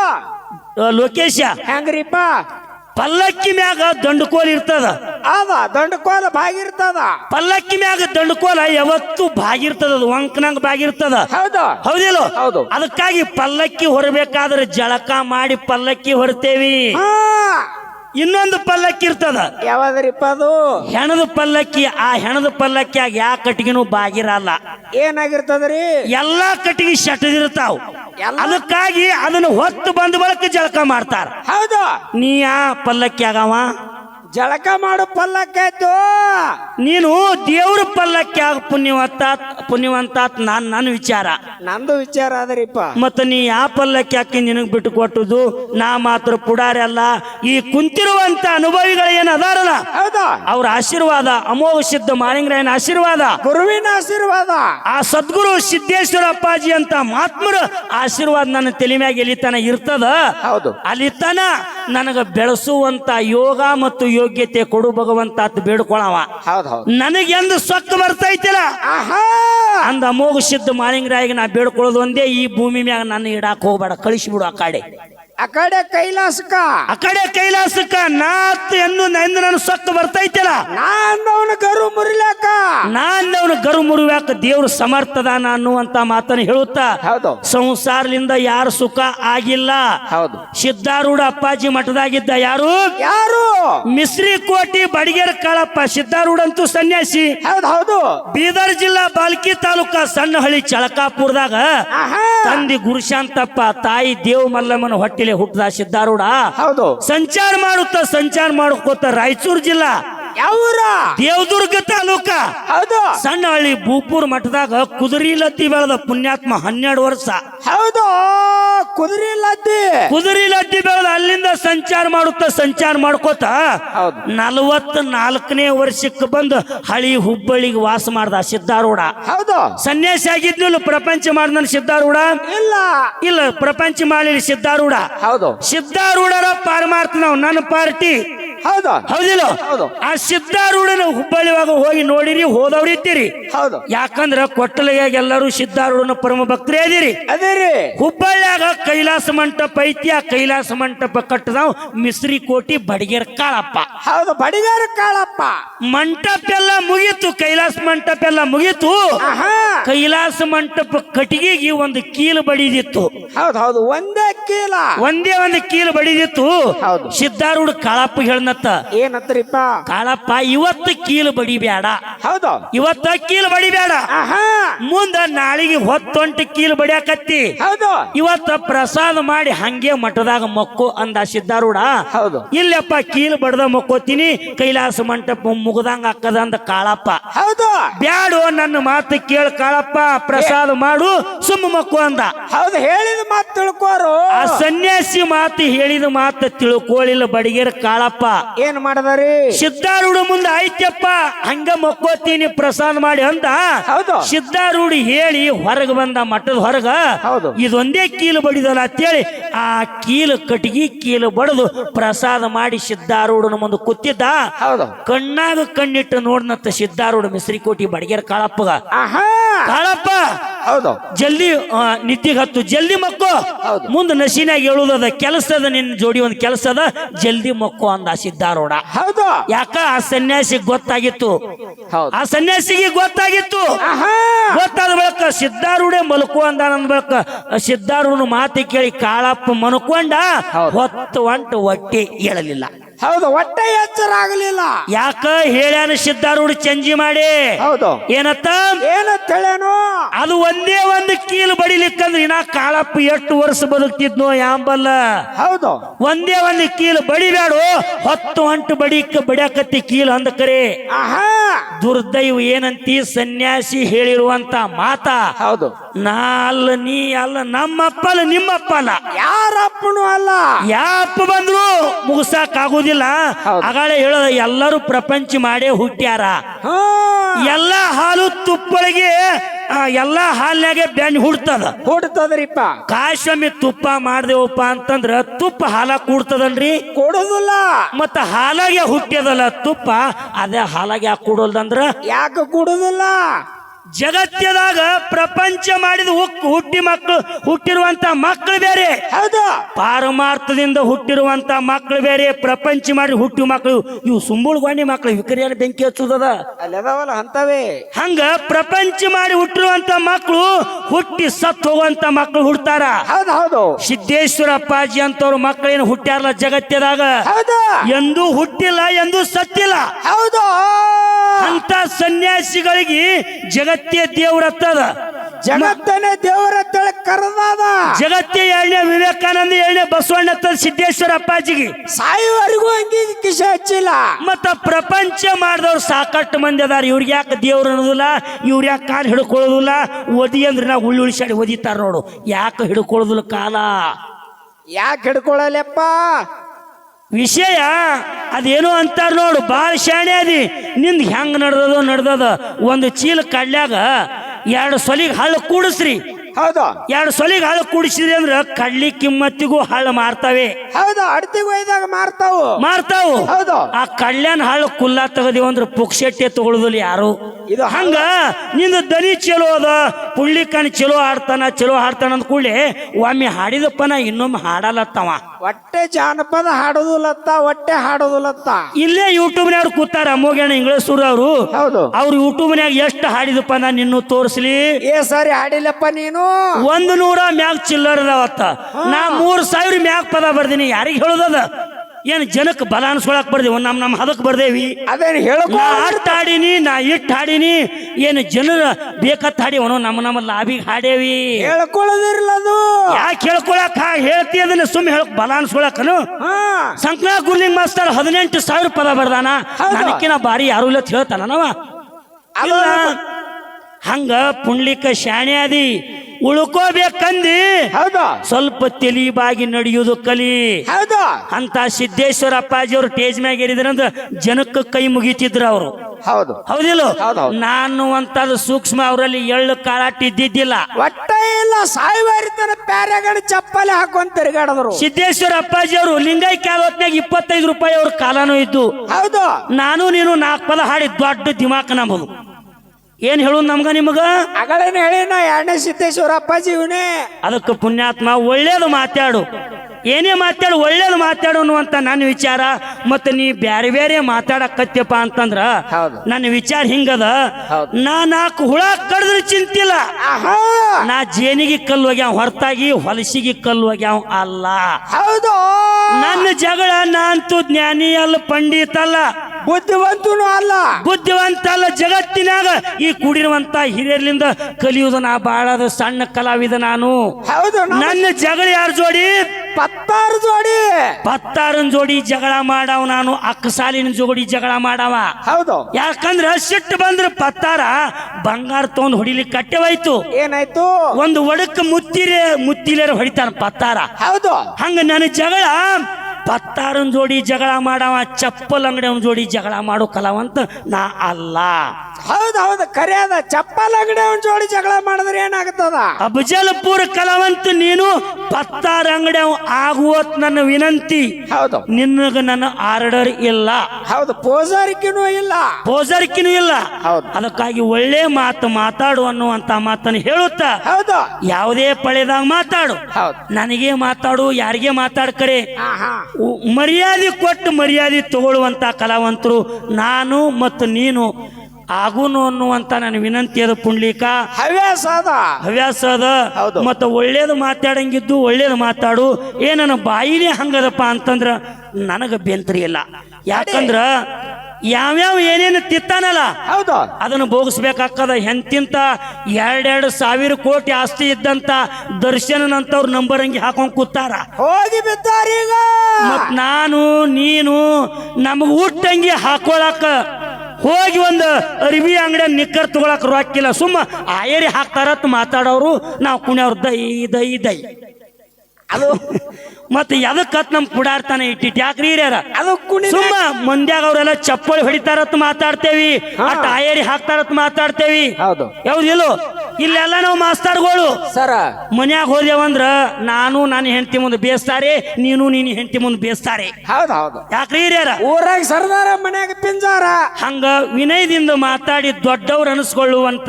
ಲೋಕೇಶ ಹೆಂಗ್ರಿಪ್ಪ? ಪಲ್ಲಕ್ಕಿ ಮ್ಯಾಗ ದಂಡುಕೋಲ್ ಇರ್ತದ. ಅದ ದಂಡಕೋಲ ಬಾಗಿರ್ತದ ಪಲ್ಲಕ್ಕಿ ಮ್ಯಾಗ ದಂಡುಕೋಲ ಯಾವತ್ತು ಬಾಗಿರ್ತದ ಅದು ವಂಕನಂಗ ಬಾಗಿರ್ತದ ಹೌದು. ಹೌದಿಲ್ಲ? ಹೌದು. ಅದಕ್ಕಾಗಿ ಪಲ್ಲಕ್ಕಿ ಹೊರಬೇಕಾದ್ರೆ ಜಳಕ ಮಾಡಿ ಪಲ್ಲಕ್ಕಿ ಹೊರತೇವಿ. ಇನ್ನೊಂದು ಪಲ್ಲಕ್ಕಿ ಇರ್ತದ. ಯಾವ್ದ್ರಿಪ್ಪ ಅದು? ಹೆಣದ ಪಲ್ಲಕ್ಕಿ ಆ ಹೆಣದ ಪಲ್ಲಕ್ಕಿಯಾಗ ಯಾ ಕಟ್ಟಿಗೆನೂ ಬಾಗಿರಲ್ಲ ಏನಾಗಿರ್ತದ್ರಿ? ಎಲ್ಲಾ ಕಟ್ಟಿಗೆ ಶಟದಿರ್ತಾವ ಅದಕ್ಕಾಗಿ ಅದನ್ನ ಹೊತ್ತು ಬಂದ ಬಳಕ ಜಳಕ ಮಾಡ್ತಾರ. ಹೌದು? ನೀ ಯಾ ಪಲ್ಲಕ್ಕಿ ಆಗವ ಜಳಕ ಮಾಡು ಪಲ್ಲಕ್ಕಾಯ್ತು ನೀನು ದೇವ್ರ ಪಲ್ಲಕ್ಕೆ ಆಗ ಪುಣ್ಯವಂತ ಪುಣ್ಯವಂತ ನಾನ್ ನನ್ನ ವಿಚಾರ. ನಂದು ವಿಚಾರ ಅದರಿಪ್ಪ ಮತ್ತ ನೀ ಯಾ ಪಲ್ಲಕ್ಕೆ ಹಾಕಿ ನಿನಗ್ ಬಿಟ್ಟು ಕೊಟ್ಟುದು ನಾ ಮಾತ್ರ ಪುಡಾರಿ ಅಲ್ಲ ಈ ಕುಂತಿರುವಂತ ಅನುಭವಿಗಳು ಏನ್ ಅದಾರಲ್ಲ? ಹೌದಾ? ಅವ್ರ ಆಶೀರ್ವಾದ ಅಮೋಘ ಸಿದ್ಧ ಮಾಳಿಂಗರಾಯನ ಆಶೀರ್ವಾದ. ಗುರುವಿನ ಆಶೀರ್ವಾದ. ಆ ಸದ್ಗುರು ಸಿದ್ದೇಶ್ವರ ಅಪ್ಪಾಜಿ ಅಂತ ಮಹಾತ್ಮರ ಆಶೀರ್ವಾದ ನನ್ನ ತಲೆ ಮ್ಯಾಗ ಎಲಿತನ ಇರ್ತದ? ಹೌದು. ಅಲ್ಲಿ ತನ ನನಗ ಬೆಳೆಸುವಂತ ಯೋಗ ಮತ್ತು ಯೋಗ್ಯತೆ ಕೊಡು ಭಗವಂತ ಬೇಡ್ಕೊಳವ. ಹೌದು ಹೌದು. ನನಗೆಂದು ಸ್ವತ್ತು ಬರ್ತೈತಿಲ್ಲ? ಆಹಾ! ಅಂದ ಅಮೋಘ ಸಿದ್ಧ ಮಾಲಿಂಗರಾಯಿಗೆ ನಾ ಬೇಡ್ಕೊಳ್ಳೋದು ಒಂದೇ ಈ ಭೂಮಿ ಮ್ಯಾಗ ನನ್ನ ಇಡಾಕ್ ಹೋಗ್ಬೇಡ ಕಳಿಸ್ಬಿಡು ಆ ಕಡೆ. ಆ ಕಡೆ ಕೈಲಾಸಕ ಅಕಡೆ ಕೈಲಾಸಕ ಕೈಲಾಸಕ್ಕ ನಾತ್ ಎನ್ನು ನಂದು ನನ್ನ ಸೊಕ್ಕ ಬರ್ತೈತಿಲ್ಲ? ನಾಂದವನ ಗರು ಮುರಿಲಾಕ. ನಾಂದವನು ಗರು ಮುರಿವಾಕ ದೇವ್ರು ಸಮರ್ಥದಾನ ಅನ್ನುವಂತ ಮಾತನ್ನು ಹೇಳುತ್ತಾ ಹೌದು. ಸಂಸಾರದಿಂದ ಯಾರು ಸುಖ ಆಗಿಲ್ಲ. ಹೌದು. ಸಿದ್ಧಾರೂಢ ಅಪ್ಪಾಜಿ ಮಠದಾಗಿದ್ದ ಯಾರು? ಯಾರು? ಮಿಸ್ರಿ ಕೋಟಿ ಬಡಿಗೇರ ಕಾಳಪ್ಪ ಸಿದ್ಧಾರೂಢ ಅಂತೂ ಸನ್ಯಾಸಿ. ಹೌದು ಹೌದು. ಬೀದರ್ ಜಿಲ್ಲಾ ಬಾಲ್ಕಿ ತಾಲೂಕ ಸಣ್ಣಹಳ್ಳಿ ಚಳಕಾಪುರದಾಗ ತಂದಿ ಗುರುಶಾಂತಪ್ಪ ತಾಯಿ ದೇವ್ ಮಲ್ಲಮ್ಮನ ಹೊಟ್ಟಿಲೆ ಹುಟ್ಟದ ಸಿದ್ಧಾರೂಢ. ಹೌದು. ಸಂಚಾರ ಮಾಡುತ್ತ ಸಂಚಾರ ಮಾಡ್ಕೋತ ರಾಯಚೂರು ಜಿಲ್ಲಾ. ಯಾವೂರ? ದೇವದುರ್ಗ ತಾಲೂಕ. ಹೌದು. ಸಣ್ಣಹಳ್ಳಿ ಭೂಪುರ್ ಮಠದಾಗ ಕುದುರಿ ಲತ್ತಿ ಬೆಳೆದ ಪುಣ್ಯಾತ್ಮ ಹನ್ನೆರಡು ವರ್ಷ. ಹೌದು. ಕುದುರೆ ಲದ್ದಿ ಕುದುರೆ ಲದ್ದಿ ಬೆಳೆದ ಅಲ್ಲಿಂದ ಸಂಚಾರ ಮಾಡುತ್ತಾ ಸಂಚಾರ ಮಾಡ್ಕೋತ ಹೌದು. ನಲವತ್ತ ನಾಲ್ಕನೇ ವರ್ಷಕ್ಕೆ ಬಂದು ಹಳಿ ಹುಬ್ಬಳ್ಳಿಗೆ ವಾಸ ಮಾಡ್ದ ಸಿದ್ಧಾರೂಢ. ಹೌದು. ಸನ್ಯಾಸಿ ಆಗಿದ್ನಿಲ್ಲ ಪ್ರಪಂಚ ಮಾಡ್ದ ಸಿದ್ಧಾರೂಢ? ಇಲ್ಲ. ಇಲ್ಲ ಪ್ರಪಂಚ ಮಾಡಿ ಸಿದ್ಧಾರೂಢ. ಹೌದು. ಸಿದ್ಧಾರೂಢರ ಪಾರಮಾರ್ಥ ನಾವು ನನ್ನ ಪಾರ್ಟಿ. ಹೌದು? ಹೌದಿಲ್ಲ? ಹೌದು. ಆ ಸಿದ್ಧಾರೂಢನ ಹುಬ್ಬಳ್ಳಿವಾಗ ಹೋಗಿ ನೋಡಿರಿ ಹೋದವ್ರು ಇದ್ದೀರಿ. ಹೌದು. ಯಾಕಂದ್ರ ಕೊಟ್ಟಲಿಗೆ ಎಲ್ಲರೂ ಸಿದ್ಧಾರೂಢನ ಪರಮ ಭಕ್ತರೇ ಅದೀರಿ. ಅದೇ ರೀ ಹುಬ್ಬಳ್ಳಿಯಾಗ ಕೈಲಾಸ ಮಂಟಪ ಐತಿ ಆ ಕೈಲಾಸ ಮಂಟಪ ಕಟ್ಟದ ಮಿಸ್ರಿ ಕೋಟಿ ಬಡಗೇರ್ ಕಾಳಪ್ಪ. ಹೌದು ಬಡಿಗಾರ ಕಾಳಪ್ಪ. ಮಂಟಪ ಎಲ್ಲ ಮುಗೀತು ಕೈಲಾಸ ಮಂಟಪ ಎಲ್ಲ ಮುಗೀತು. ಆಹಾ. ಕೈಲಾಸ ಮಂಟಪ ಕಟ್ಟಿಗೆಗೆ ಒಂದು ಕೀಲು ಬಡಿದಿತ್ತು. ಹೌದು ಹೌದು ಒಂದೇ ಕೀಲ. ಒಂದೇ ಒಂದು ಕೀಲು ಬಡಿದಿತ್ತು. ಹೌದು. ಸಿದ್ಧಾರೂಢ ಕಾಳಪ್ಪ ಹೇಳ್ನತ್ತ ಏನತ್ತರಿಪ್ಪ ಕಾಳಪ್ಪ ಇವತ್ತು ಕೀಲು ಬಡಿಬ್ಯಾಡ. ಹೌದು. ಇವತ್ತ ಕೀಲು ಬಡಿಬ್ಯಾಡ. ಮುಂದ ನಾಳಿಗೆ ಹೊತ್ತೊಂಟು ಕೀಲು ಬಡಿಯಾಕತ್ತಿ. ಹೌದು. ಇವತ್ತ ಪ್ರಸಾದ ಮಾಡಿ ಹಂಗೆ ಮಠದಾಗ ಮಕ್ಕು ಅಂದ ಸಿದ್ಧಾರೂಢ. ಹೌದು. ಇಲ್ಲಪ್ಪ ಕೀಲು ಬಡ್ದ ಮಕ್ಕೋತೀನಿ ಕೈಲಾಸ ಮಂಟಪ ಮುಗ್ದಂಗ ಅಕ್ಕದ ಅಂದ ಕಾಳಪ್ಪ. ಹೌದು. ಬ್ಯಾಡು ನನ್ನ ಮಾತು ಕೇಳ ಕಾಳಪ್ಪ ಪ್ರಸಾದ ಮಾಡು ಸುಮ್ಮ ಮಕ್ಕು ಅಂದ. ಹೌದು ಹೇಳಿದ ಮಾತು ತಿಳ್ಕೋರು. ಆ ಸನ್ಯಾಸಿ ಮಾತು ಹೇಳಿದ ಮಾತು ತಿಳ್ಕೊಳ್ಳಿಲ್ಲ ಬಡಿಗೆರ ಕಾಳಪ್ಪ. ಏನ್ ಮಾಡದಾರಿ? ಸಿದ್ಧಾರೂಢ ಮುಂದೆ ಆಯ್ತಪ್ಪ ಹಂಗ ಮಕ್ಕೋತೀನಿ ಪ್ರಸಾದ ಮಾಡಿ ಅಂತ ಹೌದು. ಸಿದ್ಧಾರೂಢ ಹೇಳಿ ಹೊರಗೆ ಬಂದ ಮಠದ ಹೊರಗ ಹೌದು. ಇದೊಂದೇ ಕೀಲು ಬಡಿದಲ್ಲ ಅಂತೇಳಿ ಆ ಕೀಲು ಕಟ್ಟಿಗೆ ಕೀಲು ಬಡದು ಪ್ರಸಾದ ಮಾಡಿ ಸಿದ್ಧಾರೂಢನ ಮುಂದೆ ಕೂತಿದ್ದ. ಹೌದು. ಕಣ್ಣಾಗ ಕಣ್ಣಿಟ್ಟು ನೋಡ್ನತ್ತ ಸಿದ್ಧಾರೂಢ ಮಿಸ್ರಿಕೋಟಿ ಬಡಗೇರ್ ಕಾಳಪ್ಪಗ. ಆಹಾ. ಕಾಳಪ್ಪ. ಹೌದು. ಜಲ್ದಿ ನಿದ್ದಿಗೆ ಹತ್ತು ಜಲ್ದಿ ಮಕ್ಕೋ. ಮುಂದ ನಶಿನಾಗ ಹೇಳುದದ ಕೆಲಸದ ನಿನ್ನ ಜೋಡಿ ಒಂದು ಕೆಲಸದ ಜಲ್ದಿ ಮಕ್ಕೋ ಅಂದ ಸಿದ್ಧಾರೂಢ ಹೌದು. ಯಾಕ ಆ ಸನ್ಯಾಸಿಗೆ ಗೊತ್ತಾಗಿತ್ತು? ಹೌದು. ಆ ಸನ್ಯಾಸಿಗೆ ಗೊತ್ತಾಗಿತ್ತು. ಗೊತ್ತಾದ ಬಳಿಕ ಸಿದ್ಧಾರೂಢೆ ಮಲ್ಕು ಅಂದ ಅಂದ ಬಳಿಕ ಸಿದ್ಧಾರೂಢ ಮಾತಿ ಕೇಳಿ ಕಾಳಪ್ಪ ಮನ್ಕೊಂಡ. ಹೊತ್ತು ಒಂಟು ಒಟ್ಟಿ ಹೇಳಲಿಲ್ಲ ಹೌದು ಹೊಟ್ಟೆ ಎಚ್ಚರ ಆಗಲಿಲ್ಲ ಯಾಕ ಹೇಳ್ಯಾನ ಸಿದ್ಧಾರೂಢ ಚಂಜಿ ಮಾಡಿ? ಹೌದು. ಏನತ್ತ? ಏನಂತ ಹೇಳೇನು ಅದು ಒಂದೇ ಒಂದು ಕೀಲು ಬಡಿಲಿಕ್ಕಂದ್ರೆ ಇನ್ನ ಕಾಳಪ್ಪ ಎಷ್ಟು ವರ್ಷ ಬದುಕ್ತಿದ್ನೋ ಯಾಂಬಲ್ಲ. ಹೌದು. ಒಂದೇ ಒಂದು ಕೀಲು ಬಡಿಬ್ಯಾಡು ಹತ್ತು ಅಂಟು ಬಡಿಕ ಬಡಿಯಾಕತ್ತಿ ಕೀಲು ಅಂದ ಕರೆ. ಆಹಾ. ದುರ್ದೈವ ಏನಂತಿ ಸನ್ಯಾಸಿ ಹೇಳಿರುವಂತ ಮಾತ? ಹೌದು. ನಾ ಅಲ್ಲ ನೀ ಅಲ್ಲ ನಮ್ಮಪ್ಪ ಅಲ್ಲ ನಿಮ್ಮಪ್ಪ ಅಲ್ಲ. ಯಾರಪ್ಪನು ಅಲ್ಲ. ಯಾಪ ಬಂದ್ರು ಮುಗಿಸಕ್ ಆಗುದಿಲ್ಲ. ಅಗಳ ಹೇಳೋದ ಎಲ್ಲರೂ ಪ್ರಪಂಚ ಮಾಡೇ ಹುಟ್ಟ್ಯಾರ. ಎಲ್ಲ ಹಾಲು ತುಪ್ಪಳಿಗೆ ಆ, ಎಲ್ಲಾ ಹಾಲ್ನಾಗೆ ಬೆಣ್ಣೆ ಹುಡ್ತದ. ಹುಡ್ತದ್ರಿಪ್ಪ. ಕಾಶಮಿ ತುಪ್ಪ ಮಾಡ್ದೇವಪ್ಪ ಅಂತಂದ್ರ ತುಪ್ಪ ಹಾಲ ಕೂಡ್ತದಲ್ರಿ ಕೊಡುದಿಲ್ಲ. ಮತ್ತ ಹಾಲಾಗೆ ಹುಟ್ಟ್ಯದಲ್ಲ ತುಪ್ಪ ಅದೇ ಹಾಲಾಗೆ ಯಾಕೆ ಕೂಡಲ್ದಂದ್ರ? ಯಾಕೆ ಕೊಡುದಿಲ್ಲ? ಜಗತ್ತದಾಗ ಪ್ರಪಂಚ ಮಾಡಿದ ಹುಟ್ಟಿ ಮಕ್ಕಳು ಹುಟ್ಟಿರುವಂತ ಮಕ್ಕಳು ಬೇರೆ. ಹೌದು. ಪಾರಮಾರ್ಥದಿಂದ ಹುಟ್ಟಿರುವಂತ ಮಕ್ಕಳು ಬೇರೆ ಪ್ರಪಂಚ ಮಾಡಿ ಹುಟ್ಟಿ ಮಕ್ಕಳು ಇವು ಸುಂಬುಳ್ಗೊಂಡಿ ಮಕ್ಕಳು ವಿಕ್ರಿಯರ ಬೆಂಕಿ ಹಚ್ಚುದದ. ಅಲ್ಲದವಲ್ಲ ಅಂತವೇ ಹಂಗ ಪ್ರಪಂಚ ಮಾಡಿ ಹುಟ್ಟಿರುವಂತ ಮಕ್ಕಳು ಹುಟ್ಟಿ ಸತ್ ಹೋಗುವಂತ ಮಕ್ಕಳು ಹುಡ್ತಾರ. ಹೌದು ಹೌದು. ಸಿದ್ದೇಶ್ವರ ಅಪ್ಪಾಜಿ ಅಂತವ್ರ ಮಕ್ಕಳೇನು ಹುಟ್ಟ್ಯಾರಲ್ಲ ಜಗತ್ತದಾಗ ಎಂದೂ ಹುಟ್ಟಿಲ್ಲ ಎಂದೂ ಸತ್ತಿಲ್ಲ. ಹೌದು. ಅಂತ ಸನ್ಯಾಸಿಗಳಿಗೆ ಜಗತ್ತೇ ದೇವ್ರತ್ತದ ಜಗತ್ತನೇ ದೇವರ ತಳಿ ಕರೆದಾದ. ಜಗತ್ತೇ ಏಳನೇ ವಿವೇಕಾನಂದ ಏಳನೇ ಬಸವಣ್ಣ ಸಿದ್ದೇಶ್ವರ ಅಪ್ಪಾಜಿಗೆ. ಸಾಯುವರೆಗೂ ಹಂಗೆ ಕಿಶ ಹಚ್ಚಿಲ್ಲ. ಮತ್ತ ಪ್ರಪಂಚ ಮಾಡಿದವ್ರು ಸಾಕಷ್ಟು ಮಂದಿ ಅದಾರ. ಇವ್ರಿಗೆ ಯಾಕೆ ದೇವ್ರು ಅನ್ನೋದಿಲ್ಲ? ಇವ್ರು ಯಾಕೆ ಕಾಲು ಹಿಡ್ಕೊಳ್ಳೋದಿಲ್ಲ? ಓದಿ ಅಂದ್ರೆ ನಾ ಉಳ್ಳಿ ಉಳಿಸಾಡಿ ಓದಿತಾರ ನೋಡು. ಯಾಕೆ ಹಿಡ್ಕೊಳ್ಳೋದಿಲ್ಲ ಕಾಲ? ಯಾಕೆ ಹಿಡ್ಕೊಳ್ಳಲ್ಲಪ್ಪ ವಿಷಯ ಅದೇನೋ ಅಂತಾರ ನೋಡು ಭಾಳ ಶಾಣೆ ಅದಿ. ನಿಂದ ಹೆಂಗ್ ನಡ್ದದೋ ನಡ್ದದ. ಒಂದು ಚೀಲ ಕಡ್ಲ್ಯಾಗ ಎರಡು ಸೊಲಿಗೆ ಹಳ್ಳ ಕೂಡಿಸ್ರಿ. ಹೌದು. ಎರಡು ಸೊಲಿಗೆ ಹಾಳು ಕುಡಿಸಿದ್ರೆ ಅಂದ್ರ ಕಡ್ಲಿ ಕಿಮ್ಮತ್ತಿಗೂ ಹಾಳು ಮಾರ್ತಾವೆ. ಹೌದು ಅಡ್ತಿಗೂ ಒಯ್ದಾಗ ಮಾರ್ತಾವು. ಮಾರ್ತಾವು. ಹೌದು. ಆ ಕಲ್ಯಾಣ ಹಾಳು ಕುಲ್ಲ ತೆಗದಿವ ಅಂದ್ರೆ ಪುಕ್ಷೆಟ್ಟೆ ತಗೊಳುದಿಲ್ಲ ಯಾರು? ಇದು ಹಂಗ ನಿಂದ ದನಿ ಚಲೋ ಅದ ಪುಳ್ಳಿಕಣ್ ಚಲೋ ಹಾಡ್ತಾನ ಚಲೋ ಹಾಡ್ತಾನ ಅಂದ ಕೂಡಲೇ ಒಮ್ಮೆ ಹಾಡಿದಪ್ಪನ ಇನ್ನೊಮ್ಮೆ ಹಾಡಲತ್ತವ. ಒಟ್ಟೆ ಜಾನಪದ ಹಾಡೋದಿಲ್ಲತ್ತ ಹೊಟ್ಟೆ ಹಾಡೋದಿಲ್ಲತ್ತ ಇಲ್ಲೇ ಯೂಟ್ಯೂಬ್ನವ್ರು ಕೂತಾರ ಅಮ್ಮೋಗೇಣ ಇಂಗ್ಲೇಶ್ವರ ಅವರು. ಹೌದು. ಅವ್ರು ಯೂಟ್ಯೂಬ್ನ್ಯಾಗ ಎಷ್ಟು ಹಾಡಿದಪ್ಪ ನಾನು ನಿನ್ನೂ ತೋರಿಸ್ಲಿ? ಏ ಸರಿ ಹಾಡಿಲ್ಲಪ್ಪ ನೀನು. ಒಂದು ನೂರ ಮ್ಯಾಗ ಚಿಲ್ಲರ್ ಅದಾವತ್ತ ನಾ ಮೂರ್ ಸಾವಿರ ಮ್ಯಾಗ ಪದ ಬರ್ದೀನಿ. ಯಾರಿಗೆ ಹೇಳೋದದ? ಏನು ಜನಕ್ಕೆ ಬಲ ಅನ್ಸ್ಕೊಳಕ್ ಬರ್ದೇವು? ನಮ್ಮ ನಮ್ಮ ಹದಕ್ ಬರ್ದೇವಿ. ಅದೇನು ಹೇಳ್ಕೊ ನಾ ಅಟ್ ಹಾಡೀನಿ ನಾ ಇಟ್ ಹಾಡಿನಿ. ಏನು ಜನರ ಬೇಕತ್ ಹಾಡಿವನು ನಮ್ಮ ನಮ್ಮ ಲಾಭಿಗೆ ಹಾಡೇವಿ. ಹೇಳ್ಕೊಳ್ಳೋದಿರ್ಲ ಅದು. ಯಾಕೆ ಹೇಳ್ಕೊಳಕ್ ಹೇಳ್ತಿ ಅದನ್ನ ಸುಮ್ ಹೇಳಕ್ ಬಲ ಅನ್ಸ್ಕೊಳಕನು ಸಂಕಲಾ ಗುರ್ಲಿಂಗ್ ಮಾಸ್ತರ್ ಹದಿನೆಂಟು ಸಾವಿರ ಪದ ಬರ್ದಾನ. ನನಕ್ಕಿನ ಬಾರಿ ಯಾರು ಇಲ್ಲ ಹೇಳ್ತಾನ ನಾವ. ಅದು ಹಂಗ ಪುಂಡ್ಲಿಕ ಶಾಣೆ ಅದಿ ಉಳ್ಕೋಬೇಕಂದಿ. ಹೌದು? ಸ್ವಲ್ಪ ತೆಲಿಬಾಗಿ ನಡೆಯುವುದು ಕಲಿ. ಹೌದು? ಅಂತ ಸಿದ್ದೇಶ್ವರ ಅಪ್ಪಾಜಿಯವರು ಟೇಜ್ ಮ್ಯಾಗ ಏರಿದ್ರಂದ್ರ ಜನಕ್ಕೆ ಕೈ ಮುಗಿತಿದ್ರು ಅವರು. ಹೌದು. ಹೌದಿಲ್ಲ? ಹೌದು, ಹೌದು. ನಾನು ಅಂತ ಸೂಕ್ಷ್ಮ ಅವರಲ್ಲಿ ಎಳ್ಳು ಕಾಳಾಟ ಇದ್ದಿದ್ದಿಲ್ಲ. ಹೊಟ್ಟೆ ಇಲ್ಲ ಸಾಯುವರಿತನ ಪ್ಯಾರೆಗಡೆ ಚಪ್ಪಲಿ ಹಾಕೊಂಡ್ ತಿರುಗಾಡಿದ್ರು ಸಿದ್ದೇಶ್ವರ ಅಪ್ಪಾಜಿ ಅವರು ಲಿಂಗೈ ಹೊತ್ನಾಗ ಇಪ್ಪತ್ತೈದು ರೂಪಾಯಿ ಅವ್ರ ಕಾಲಾನು ಇದ್ದು. ಹೌದು. ನಾನು ನೀನು ನಾಲ್ಕು ಪದ ಹಾಡಿ ದೊಡ್ಡ ದಿಮಾಕ ನಮ್ಮದು. ಏನ್ ಹೇಳು ನಮ್ಗ ನಿಮಗ? ಅಗಳೇನು ನಾ ಎರಡನೇ ಸಿದ್ದೇಶ್ವರ ಜೀವನೇ ಅದಕ್ಕೆ ಪುಣ್ಯಾತ್ಮ ಒಳ್ಳೇದು ಮಾತಾಡು. ಏನೇ ಮಾತಾಡು ಒಳ್ಳೇದು ಮಾತಾಡು ಅನ್ನುವಂತ ನನ್ನ ವಿಚಾರ. ಮತ್ತೆ ನೀ ಬ್ಯಾರೆ ಬೇರೆ ಮಾತಾಡಕತ್ತಪ್ಪ ಅಂತಂದ್ರ ಹೌದು. ನನ್ನ ವಿಚಾರ ಹಿಂಗದ. ನಾ ನಾಲ್ಕು ಹುಳ ಕಡಿದ್ರೆ ಚಿಂತಿಲ್ಲ. ನಾ ಜೇನಿಗೆ ಕಲ್ಲು ಒಗ್ಯಾವ ಹೊರತಾಗಿ ಹೊಲಸಿಗೆ ಕಲ್ಲು ಒಗ್ಯಾವ ಅಲ್ಲ. ಹೌದು. ನನ್ನ ಜಗಳ ನಾಂತೂ ಜ್ಞಾನಿ ಅಲ್ಲ ಪಂಡಿತ ಅಲ್ಲ ಬುದ್ಧಿವಂತನು ಅಲ್ಲ. ಬುದ್ಧಿವಂತ ಅಲ್ಲ ಜಗತ್ತಿನಾಗ ಈ ಕೂಡಿರುವಂತ ಹಿರಿಯರ್ಲಿಂದ ಕಲಿಯುವುದು ನಾ ಬಾಳದ ಸಣ್ಣ ಕಲಾವಿದ ನಾನು. ಹೌದು ನನ್ನ ಜಗಳ ಯಾರ ಜೋಡಿ? ಪತ್ತಾರು ಜೋಡಿ. ಪತ್ತಾರನ್ ಜೋಡಿ ಜಗಳ ಮಾಡವ ನಾನು ಅಕ್ಕಸಾಲಿನ ಜೋಡಿ ಜಗಳ ಮಾಡವ. ಹೌದು. ಯಾಕಂದ್ರೆ ಸಿಟ್ಟು ಬಂದ್ರ ಪತ್ತಾರ ಬಂಗಾರ ತಗೊಂಡ್ ಹೊಡಿಲಿಕ್ಕೆ ಕಟ್ಟೆವಾಯ್ತು ಏನಾಯ್ತು? ಒಂದು ಒಡಕ್ ಮುತ್ತಿರೆ ಮುತ್ತಿಲೇರ ಹೊಡಿತಾನ ಪತ್ತಾರ. ಹೌದು. ಹಂಗ ನನ್ನ ಜಗಳ ಪತ್ತಾರನ್ ಜೋಡಿ ಜಗಳ ಮಾಡವ ಚಪ್ಪಲ್ ಅಂಗಡಿಯವನ್ ಜೋಡಿ ಜಗಳ ಮಾಡೋ ಕಲಾವಂತ ನಾ ಅಲ್ಲ. ಹೌದು ಹೌದು ಕರೆ ಅದ. ಚಪ್ಪಲ್ ಜೋಡಿ ಜಗಳ ಮಾಡಿದ್ರೆ ಏನಾಗ್ತದ? ಅಫಜಲ್ಪುರ ಕಲಾವಂತ ನೀನು ಭತ್ತಾರ ಅಂಗಡಿಯವ್ ಆಗುವತ್ ನನ್ನ ವಿನಂತಿ. ಹೌದು. ನಿನ್ನಗ ನನ್ನ ಆರ್ಡರ್ ಇಲ್ಲ. ಹೌದು ಪೋಸರಿಕಿನೂ ಇಲ್ಲ. ಪೋಸರಿಕಿನೂ ಇಲ್ಲ. ಹೌದು. ಅದಕ್ಕಾಗಿ ಒಳ್ಳೆ ಮಾತು ಮಾತಾಡು ಅನ್ನುವಂತ ಮಾತನ್ನು ಹೇಳುತ್ತಾ. ಹೌದು. ಯಾವುದೇ ಪಳೆದಾಗ ಮಾತಾಡು. ಹೌದು. ನನಗೆ ಮಾತಾಡು ಯಾರಿಗೆ ಮಾತಾಡ್ಕರೆ? ಮರ್ಯಾದೆ ಕೊಟ್ಟು ಮರ್ಯಾದೆ ತಗೊಳ್ಳುವಂಥ ಕಲಾವಂತರು ನಾನು ಮತ್ತು ನೀನು. ಆಗುನು ಅನ್ನುವಂತ ನನ್ನ ವಿನಂತಿ ಅದ ಪುಂಡ್ಲಿಕ ಹವ್ಯಾಸ ಅದ. ಹವ್ಯಾಸ ಅದ. ಮತ್ತು ಒಳ್ಳೇದು ಮಾತಾಡಂಗಿದ್ದು ಒಳ್ಳೇದು ಮಾತಾಡು. ಏನನ್ನ ನನ್ನ ಬಾಯಿನೇ ಹಂಗದಪ್ಪ ಅಂತಂದ್ರ ನನಗ ಬೆಂತ್ರಿ ಇಲ್ಲ. ಯಾಕಂದ್ರ ಯಾವ್ಯಾವ ಏನೇನು ತಿತ್ತಾನಲ್ಲ ಹೌದು. ಅದನ್ನು ಭೋಗಿಸ್ಬೇಕಾಗ್ತದ. ಹೆಂತಿಂತ ಎರಡೆರಡು ಸಾವಿರ ಕೋಟಿ ಆಸ್ತಿ ಇದ್ದಂತ ದರ್ಶನನಂತವ್ರು ನಂಬರ್ ಹಂಗೆ ಹಾಕೊಂಡ್ ಕೂತಾರ. ಹೋಗಿ ಬಿದ್ದಾರೀಗ ಮತ್ ನಾನು ನೀನು ನಮಗ್ ಊಟಂಗಿ ಹಾಕೊಳಕ ಹೋಗಿ ಒಂದು ಅರಿವಿ ಅಂಗಡಿ ನಿಕ್ಕರ್ ತಗೊಳಕ್ ರೊಕ್ಕಿಲ್ಲ. ಸುಮ್ಮ ಆಯರಿ ಹಾಕ್ತಾರತ್ ಮಾತಾಡೋರು. ನಾವು ಕುಣಿಯವ್ರು ದೈ ದೈ ದೈ. ಅದು ಮತ್ತೆ ಎದಕ್ಕತ್ ನಮ್ ಕುಡಾಡ್ತಾನೆ ಇಟ್ಟಿಟ್ಟು? ಯಾಕ್ರಿ ಹಿರಿಯರ? ಅದು ಕುಣಿ ಸುಮ್ಮ ಮಂದ್ಯಾಗ ಅವರೆಲ್ಲ ಚಪ್ಪಳಿ ಹೊಡಿತಾರತ್ ಮಾತಾಡ್ತೇವಿ ಆ ಟಾಯರಿ ಹಾಕ್ತಾರತ್ ಮಾತಾಡ್ತೇವಿ. ಹೌದು. ಯಾವ್ದಿಲ್ಲೋ ಇಲ್ಲೆಲ್ಲ ನಾವು ಮಾಸ್ತಾಡ್ಗಳು ಸರ. ಮನ್ಯಾಗ ಹೋದೇವಂದ್ರ ನಾನು ನನ್ನ ಹೆಂಡತಿ ಮುಂದೆ ಬೇಸ್ತಾರೆ ನೀನು ನೀನು ಹೆಂಡತಿ ಮುಂದೆ ಬೇಸ್ತಾರೆ. ಹೌದು ಹೌದು. ಯಾಕ್ರಿ ಹಿರಿಯರ? ಊರಾಗ ಸರ್ದಾರ ಮನ್ಯಾಗ ಪಿಂಜಾರ. ಹಂಗ ವಿನಯದಿಂದ ಮಾತಾಡಿ ದೊಡ್ಡವ್ರು ಅನಿಸ್ಕೊಳ್ಳುವಂತ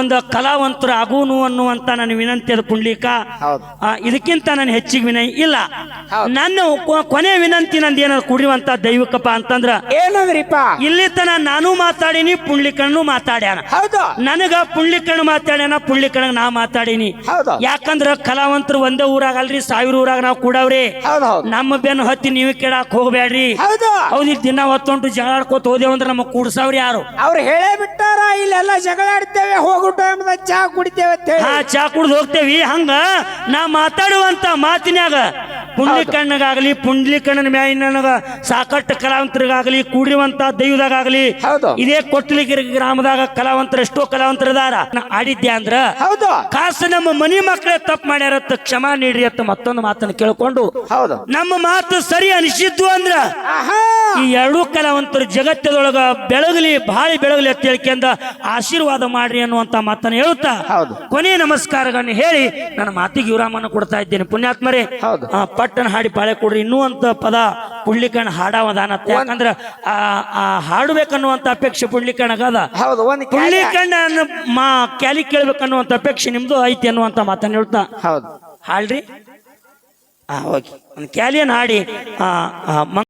ಒಂದು ಕಲಾವಂತರು ಆಗುನು ಅನ್ನುವಂತ ನನ್ನ ವಿನಂತಿ ಅದು ಕುಂಡ್ಲಿಕ್ಕ ಇದಕ್ಕಿಂತ ನನ್ನ ಹೆಚ್ಚಿಗೆ ವಿನಯ? ಇಲ್ಲ. ನನ್ನ ಕೊನೆ ವಿನಂತಿ ನಂದು ಏನಾದ್ರು ಕುಡಿಯುವಂತ ದೈವಕಪ್ಪ ಅಂತಂದ್ರ ಏನಂದ್ರಿಪ್ಪ? ಇಲ್ಲಿ ತನ ನಾನು ಮಾತಾಡೀನಿ ಪುಂಡ್ಲಿಕಣ್ಣು ಮಾತಾಡ್ಯಾನ. ಹೌದು. ನನಗ ಪುಂಡ್ಲಿಕಣ್ಣು ಮಾತಾಡ್ಯಾನ ಕಣಗ್ ನಾ ಮಾತಾಡೀನಿ. ಯಾಕಂದ್ರ ಕಲಾವಂತರು ಒಂದೇ ಊರಾಗ ಅಲ್ರಿ ಸಾವಿರ ಊರಾಗ ನಾವು ಕೂಡವ್ರಿ. ನಮ್ಮ ಬೆನ್ನು ಹತ್ತಿ ನೀವು ಕೇಳಾಕ್ ಹೋಗ್ಬೇಡ್ರಿ ಹೌದು. ದಿನ ಹೊತ್ತೊಂಟು ಜಗಳಾಡ್ಕೋತ ಹೋದೇವಂದ್ರ ನಮ್ಮ ಕೂಡ್ಸಾವ್ರಿ ಯಾರು? ಅವ್ರು ಹೇಳೇ ಬಿಟ್ಟಾರ ಇಲ್ಲೆಲ್ಲ ಜಗಳಾಡ್ತೇವೆ ಹೋಗೋ ಚಾ ಕುಡಿತೇವೆ ಹಾ ಚಾ ಕುಡ್ದು ಹೋಗ್ತೇವಿ ಹಂಗ ನಾ ಮಾತಾಡುವಂತ ಮಾತಿನ್ಯಾಗ ಪುಂಡ್ಲಿಕಣ್ಣಗಾಗಲಿ ಪುಂಡ್ಲಿಕಣ್ಣನ ನನಗೆ ಸಾಕಷ್ಟು ಕಲಾವಂತರಿಗಾಗಲಿ ಕೂಡಿರುವಂತ ದೈವದಾಗಲಿ ಹೌದು. ಇದೇ ಕೊಟ್ಲಿಗಿರಿ ಗ್ರಾಮದಾಗ ಕಲಾವಂತರ ಎಷ್ಟೋ ಕಲಾವಂತರದಾರ. ಆಡಿದ್ಯಾ ಅಂದ್ರ ಹೌದು. ಕಾಸು ನಮ್ಮ ಮನಿ ಮಕ್ಕಳೇ ತಪ್ಪು ಮಾಡ್ಯಾರತ್ತ ಕ್ಷಮಾ ನೀಡ್ರಿ ಅಂತ ಮತ್ತೊಂದು ಮಾತನ್ನು ಕೇಳ್ಕೊಂಡು ಹೌದು. ನಮ್ಮ ಮಾತು ಸರಿ ಅನಿಸಿದ್ದು ಅಂದ್ರ ಈ ಎರಡೂ ಕಲಾವಂತರು ಜಗತ್ತದೊಳಗ ಬೆಳಗಲಿ ಬಾಳಿ ಬೆಳಗಲಿ ಅಂತ ಹೇಳ್ಕೊಂಡ ಆಶೀರ್ವಾದ ಮಾಡ್ರಿ ಅನ್ನುವಂತ ಮಾತನ್ನು ಹೇಳುತ್ತಾ ಕೊನೆ ನಮಸ್ಕಾರಗಳನ್ನು ಹೇಳಿ ನನ್ನ ಮಾತಿಗೆ ವಿರಾಮವನ್ನು ಕೊಡ್ತಾ ಇದ್ದೇನೆ. ಪುಣ್ಯಾತ್ಮರೇ ಹೌದು. ಆ, ಪಟ್ಟಣ ಹಾಡಿ ಬಾಳೆ ಕೊಡ್ರಿ ಇನ್ನೂ ಅಂತ ಪದ ಪುಳ್ಳಿಕಣ್ಣ ಹಾಡವದಾನತ್ತ ಯಾಕಂದ್ರ ಆ ಹಾಡಬೇಕನ್ನುವಂತ ಅಪೇಕ್ಷೆ ಪುಳ್ಳಿಕಣ್ಣಗದ ಹೌದು ಒಂದು ಪುಳ್ಳಿಕಣ್ಣ ಮಾ ಕ್ಯಾಲಿ ಕೇಳ್ಬೇಕನ್ನುವಂತ ಅಪೇಕ್ಷೆ ನಿಮ್ದು ಐತಿ ಅನ್ನುವಂತ ಮಾತನ್ನು ಹೇಳ್ತಾ. ಹೌದು. ಹಾಡ್ರಿ? ಹಾ ಓಕೆ. ಒಂದು ಕ್ಯಾಲಿಯನ್ನು ಹಾಡಿ